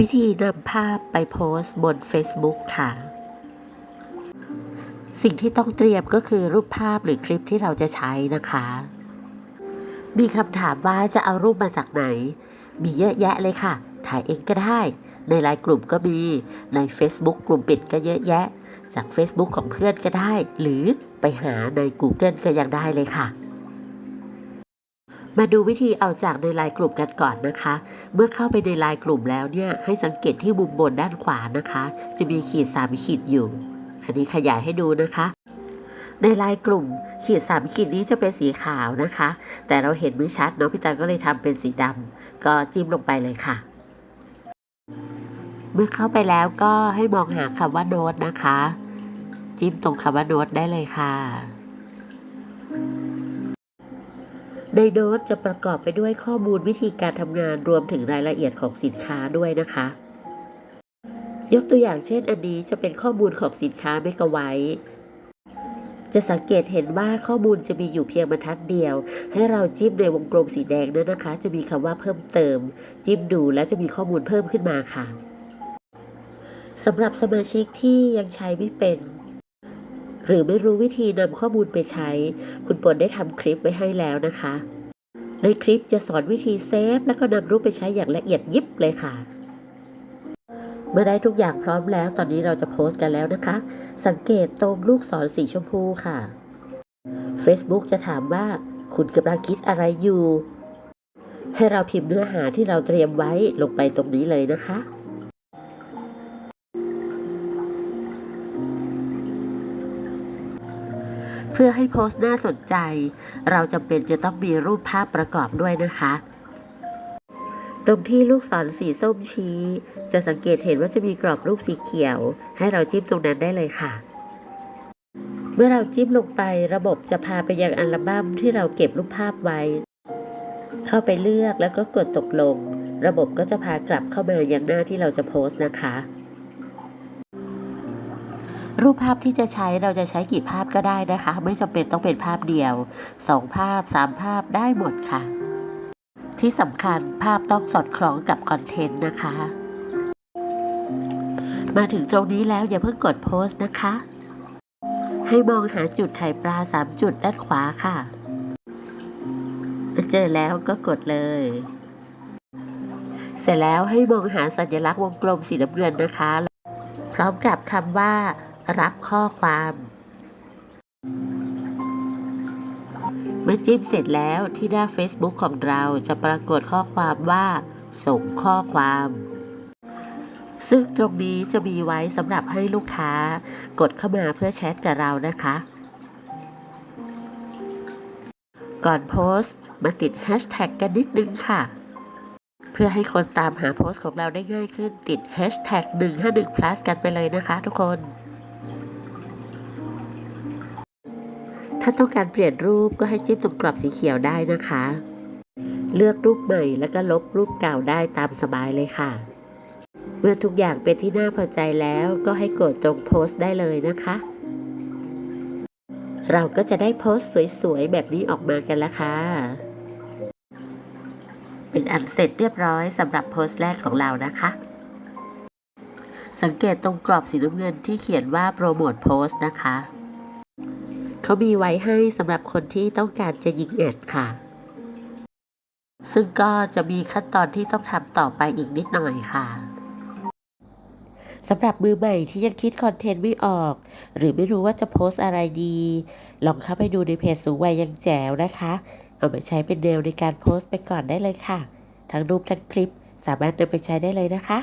วิธีนำภาพไปโพสต์บน Facebook ค่ะ สิ่งที่ต้องเตรียมก็คือรูปภาพหรือคลิปที่เราจะใช้นะคะ มีคำถามว่าจะเอารูปมาจากไหน มีเยอะแยะเลยค่ะ ถ่ายเองก็ได้ ในไลน์กลุ่มก็มี ใน Facebook กลุ่มปิดก็เยอะแยะ จาก Facebook ของเพื่อนก็ได้ หรือไปหาใน Google ก็ยังได้เลยค่ะ มาดูวิธีเอาจากในไลน์กลุ่มกันก่อนนะคะ เมื่อเข้าไปในไลน์กลุ่มแล้วเนี่ยให้สังเกตที่มุมบนด้านขวานะคะ จะมีขีดสามขีดอยู่ อันนี้ขยายให้ดูนะคะ ในไลน์กลุ่ม ขีดสามขีดนี้จะเป็นสีขาวนะคะ แต่เราเห็นไม่ชัดเนาะพี่ตันก็เลยทำเป็นสีดำก็จิ้มลงไปเลยค่ะ เมื่อเข้าไปแล้วก็ให้มองหาคำว่าโน้ตนะคะ จิ้มตรงคำว่าโน้ตได้เลยค่ะ ในโน้ตจะประกอบไปด้วยข้อมูลวิธีการทำงานรวมถึงรายละเอียดของสินค้าด้วยนะคะ ยกตัวอย่างเช่นอันนี้จะเป็นข้อมูลของสินค้าเมกะไวท์จะสังเกตเห็นว่าข้อมูลจะมีอยู่เพียงบรรทัดเดียว ให้เราจิ้มในวงกลมสีแดงนั้นนะคะ จะมีคำว่าเพิ่มเติม จิ้มดูและจะมีข้อมูลเพิ่มขึ้นมาค่ะสำหรับสมาชิกที่ยังใช้ไม่เป็น หรือไม่รู้วิธีนำข้อมูลไปใช้ คุณปนได้ทำคลิปไว้ให้แล้วนะคะ ในคลิปจะสอนวิธีเซฟ แล้วก็นำรูปไปใช้อย่างละเอียดยิบเลยค่ะ เมื่อได้ทุกอย่างพร้อมแล้ว ตอนนี้เราจะโพสต์กันแล้วนะคะ สังเกตตรงลูกศรสีชมพูค่ะ Facebook จะถามว่า คุณกำลังคิดอะไรอยู่ ให้เราพิมพ์เนื้อหาที่เราเตรียมไว้ลงไปตรงนี้เลยนะคะ พื่อให้โพสต์น่าสนใจ เราจำเป็นจะต้องมีรูปภาพประกอบด้วยนะคะ ตรงที่ลูกศรสีส้มชี้ จะสังเกตเห็นว่าจะมีกรอบรูปสีเขียว ให้เราจิ้มตรงนั้นได้เลยค่ะ เมื่อเราจิ้มลงไประบบจะพาไปยังอัลบั้มที่เราเก็บรูปภาพไว้ เข้าไปเลือกแล้วก็กดตกลง ระบบก็จะพากลับเข้ามายังหน้าที่เราจะโพสต์นะคะ รูปภาพที่จะใช้เราจะใช้กี่ภาพก็ได้นะคะ ไม่จำเป็นต้องเป็นภาพเดียวสองภาพสามภาพได้หมดค่ะ ที่สำคัญภาพต้องสอดคล้องกับคอนเทนต์นะคะ มาถึงตรงนี้แล้วอย่าเพิ่งกดโพสต์นะคะ ให้มองหาจุดไข่ปลาสามจุดด้านขวาค่ะ เจอแล้วก็กดเลย เสร็จแล้วให้มองหาสัญลักษณ์วงกลมสีน้ำเงินนะคะ พร้อมกับคำว่า รับข้อความ เมื่อจิ้มเสร็จแล้วที่หน้า Facebook ของเราจะปรากฏข้อความว่า ส่งข้อความซึ่งตรงนี้จะมีไว้สำหรับให้ลูกค้ากดเข้ามาเพื่อแชทกับเรานะคะ ก่อนโพสต์มาติดแฮชแท็กกันนิดนึงค่ะ เพื่อให้คนตามหาโพสต์ของเราได้ง่ายขึ้นติด hashtag 151 plus กันไปเลยนะคะทุกคน ถ้าต้องการเปลี่ยนรูปก็ให้จิ้มตรงกรอบสีเขียวได้นะคะ เลือกรูปใหม่แล้วก็ลบรูปเก่าได้ตามสบายเลยค่ะ เมื่อทุกอย่างเป็นที่น่าพอใจแล้วก็ให้กดตรงโพสต์ได้เลยนะคะ เราก็จะได้โพสต์สวยๆแบบนี้ออกมากันแล้วค่ะเป็นอันเสร็จเรียบร้อยสำหรับโพสต์แรกของเรานะคะ สังเกตตรงกรอบสีน้ำเงินที่เขียนว่าโปรโมทโพสต์นะคะ เขามีไว้ให้สำหรับคนที่ต้องการจะยิงแอดค่ะ ซึ่งก็จะมีขั้นตอนที่ต้องทำต่อไปอีกนิดหน่อยค่ะสำหรับมือใหม่ที่ยังคิดคอนเทนต์ไม่ออก หรือไม่รู้ว่าจะโพสอะไรดี ลองเข้าไปดูในเพจสูงวัยยังแจ๋วนะคะ เอาไปใช้เป็นแนวในการโพสต์ไปก่อนได้เลยค่ะ ทั้งรูปทั้งคลิปสามารถนำไปใช้ได้เลยนะคะ